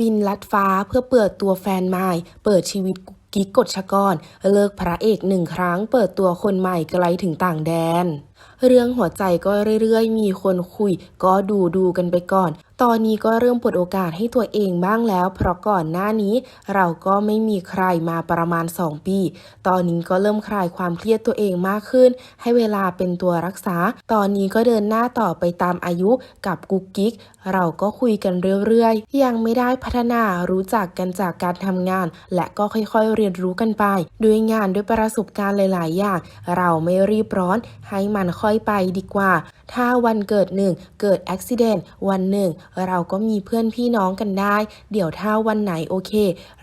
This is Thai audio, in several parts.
บินลัดฟ้าเพื่อเปิดตัวแฟนใหม่ เปิดชีวิตกิ๊กกฎชกร เลิกพระเอกหนึ่งครั้ง เปิดตัวคนใหม่ไกลถึงต่างแดน เรื่องหัวใจก็เรื่อยๆ มีคนคุย ก็ดูดูกันไปก่อน ตอนนี้ก็เริ่มเปิดโอกาสให้ตัวเองบ้างแล้ว เพราะก่อนหน้านี้ เราก็ไม่มีใครมาประมาณ 2 ปี ตอนนี้ก็เริ่มคลายความเครียดตัวเองมากขึ้น ให้เวลาเป็นตัวรักษา ตอนนี้ก็เดินหน้าต่อไปตามอายุกับกุ๊กกิ๊ก เราก็คุยกันเรื่อยๆ ยังไม่ได้พัฒนารู้จักกันจากการทำงาน และก็ค่อยๆเรียนรู้กันไป ด้วยงานด้วยประสบการณ์หลาย ๆ อย่าง เราไม่รีบร้อนให้มันค่อยไปดีกว่า ถ้าวันเกิดหนึ่งเกิดอุบิเหตุวันหนึ่ง เราก็มีเพื่อนพี่น้องกันได้ เดี๋ยวถ้าวันไหนโอเค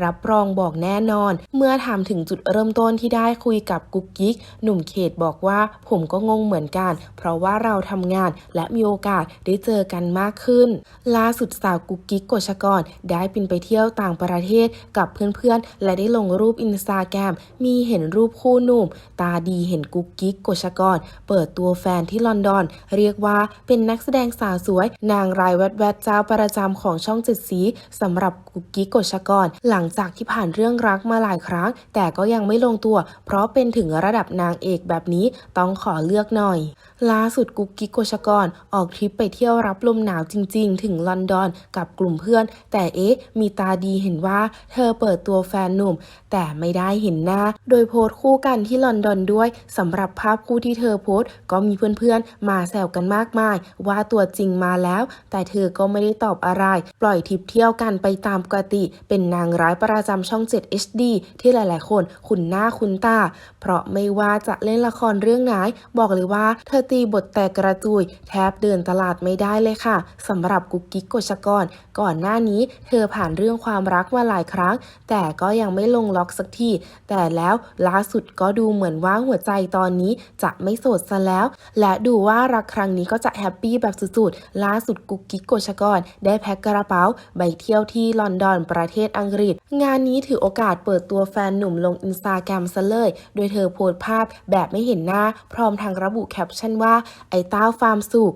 รับรองบอกแน่นอน เมื่อถามถึงจุดเริ่มต้นที่ได้คุยกับกุ๊กกิ๊ก หนุ่มเขตบอกว่าผมก็งงเหมือนกัน เพราะว่าเราทำงานและมีโอกาสได้เจอกันมากขึ้น ล่าสุดสาวกุ๊กกิ๊กกชกรได้บินไปเที่ยวต่างประเทศกับเพื่อนๆ และได้ลงรูปอินสตาแกรมมีเห็นรูปคู่หนุ่ม ตาดีเห็นกุ๊กกิ๊กกชกรเปิดตัวแฟนที่ลอนดอน เรียกว่าเป็นนักแสดงสาวสวย นางรายแวดแวดเจ้าประจำของช่องเจ็ดสีสำหรับกุ๊กกิ๊กกฎชกร หลังจากที่ผ่านเรื่องรักมาหลายครั้ง แต่ก็ยังไม่ลงตัว เพราะเป็นถึงระดับนางเอกแบบนี้ต้องขอเลือกหน่อยล่าสุดกุ๊กกิ๊กกฎชกร ออกทริปไปเที่ยวรับลมหนาวจริง ๆ ถึงลอนดอนกับกลุ่มเพื่อน แต่เอ๊ะ มีตาดีเห็นว่า เธอเปิดตัวแฟนหนุ่ม แต่ไม่ได้เห็นหน้า โดยโพสต์คู่กันที่ลอนดอนด้วยสำหรับภาพคู่ที่เธอโพสต์ก็มีเพื่อนๆ มาแซวกันมากมาย ว่าตัวจริงมาแล้ว แต่เธอก็ไม่ได้ตอบอะไร ปล่อยทิปเที่ยวกันไปตามปกติ เป็นนางร้ายประจำช่อง 7 HD ที่หลายๆ คนคุ้นหน้าคุ้นตา เพราะไม่ว่าจะเล่นละครเรื่องไหน บอกเลยว่าเธอตีบทแตกกระจุย แทบเดินตลาดไม่ได้เลยค่ะสำหรับกุ๊กกิ๊กกฎชกร ก่อนหน้านี้ เธอผ่านเรื่องความรักมาหลายครั้ง แต่ก็ยังไม่ลงล็อกสักทีแต่แล้วล่าสุดก็ดูเหมือนว่าหัวใจตอนนี้จะไม่โสดซะแล้วและดูว่ารักครั้งนี้ก็จะแฮปปี้แบบสุดๆ ล่าสุดกุ๊กกิ๊กกชกร ได้แพ็คกระเป๋าไปเที่ยวที่ลอนดอนประเทศอังกฤษ งานนี้ถือโอกาสเปิดตัวแฟนหนุ่มลงอินสตาแกรมซะเลย โดยเธอโพสต์ภาพแบบไม่เห็นหน้า พร้อมทางระบุแคปชั่นว่าไอ้ต้าฟาร์มสุข